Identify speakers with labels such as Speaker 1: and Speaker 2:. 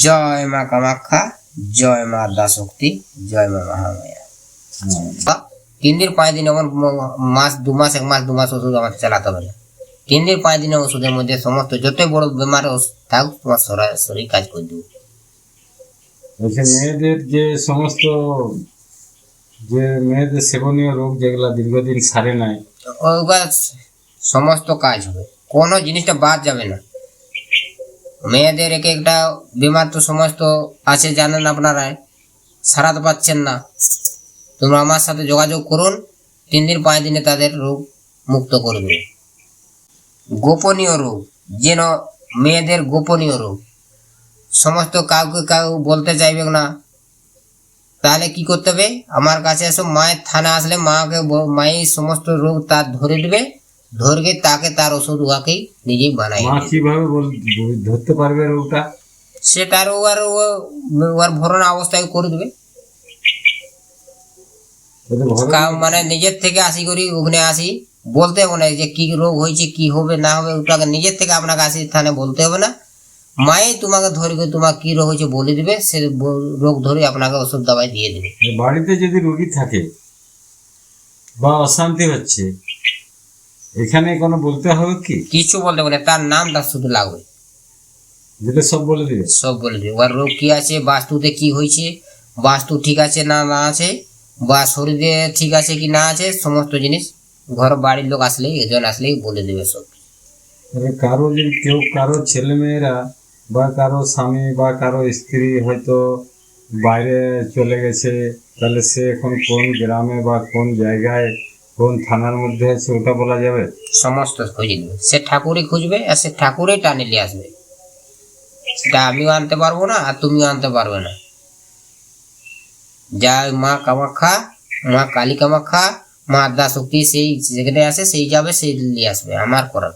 Speaker 1: জয় মা কামাখ্যা জয় মা দাশক্তি জয় মা মহামায়া। তিন দিন পাঁচ দিন এখন ম- মাস দু মাস এক মাস দু মাস ওষুধ আমাকে চালাতে হবে। না তিন দিন পাঁচ দিনের ওষুধের মধ্যে সমস্ত যতই বড় বেমার ওষ- থাক তোমার শরীর কাজ করে দেবো।
Speaker 2: মেয়েদের যে সমস্ত যে মেয়েদের সেবনীয় রোগ যেগুলো দীর্ঘদিন সারে নাই।
Speaker 1: সমস্ত কাজ হবে। কোনো জিনিসটা বাদ যাবে না। মেয়েদের এক একটা বিমার তো সমস্ত আছে জানেন আপনারা, সারাতে পাচ্ছেন না। তোমরা আমার সাথে যোগাযোগ করুন, তিন দিন পাঁচ দিনে তাদের রোগ মুক্ত করবে। গোপনীয় রোগ, যেন মেয়েদের গোপনীয় রোগ। সমস্ত কাউকে কাউ বলতে চাইবে না। তাহলে কি করতে হবে? আমার কাছে এসে, মায়ের থানা আসলে মাকে মায়ের সমস্ত রোগ তার ধরে দেবে ধরে তাকে তার ওষুধ উহাকেই নিজেই বানাই
Speaker 2: কীভাবে ধরতে পারবে রোগটা?
Speaker 1: সে তার ওর ওর ভরণ অবস্থায় করে দেবে। মানে নিজের থেকে আসি করি ওখানে আসি বলতে হবে না যে কি রোগ হয়েছে কি হবে না হবে ওটাকে নিজের থেকে আপনাকে আসি থানে বলতে হবে না। মায়ে তোমাকে ধরে করে তোমার কি রোগ হয়েছে বলে দিবে সে রোগ ধরে আপনাকে ওষুধ দাবাই দিয়ে দেবে।
Speaker 2: বাড়িতে যদি রোগী থাকে বা অশান্তি হচ্ছে এখানে কোনো বলতে হবে কি?
Speaker 1: কিছু বলতে না তার নামটা শুধু লাগবে।
Speaker 2: যেটা সব বলে দিবে।
Speaker 1: সব বলে দেবে। ওর রোগ কি আছে? বাস্তুতে কি হয়েছে? বাস্তু ঠিক আছে না না আছে? বা শরীরে ঠিক আছে কি না আছে? সমস্ত জিনিস ঘর বাড়ির লোক আসলেই এজন আসলেই বলে দেবে সব।
Speaker 2: কারও যদি কেউ কারও ছেলে মেয়েরা বা কারও স্বামী বা কারও স্ত্রী হয়তো বাইরে চলে গেছে তাহলে সে এখন কোন গ্রামে বা কোন জায়গায় কোন থানার মধ্যে আছে ওটা বলা যাবে?
Speaker 1: সমস্ত খুঁজে দেবে সে ঠাকুরই খুঁজবে আর সে ঠাকুরই টানে নিয়ে আসবে। সেটা আমিও আনতে পারব না আর তুমিও আনতে পারবে না। যা মা কামাখ্যা, মা কালী কামাখ্যা, মা আদ্যা শক্তি সেই যেখানে আসে, সেই যাবে, সেই নিয়ে আসবে। আমার করার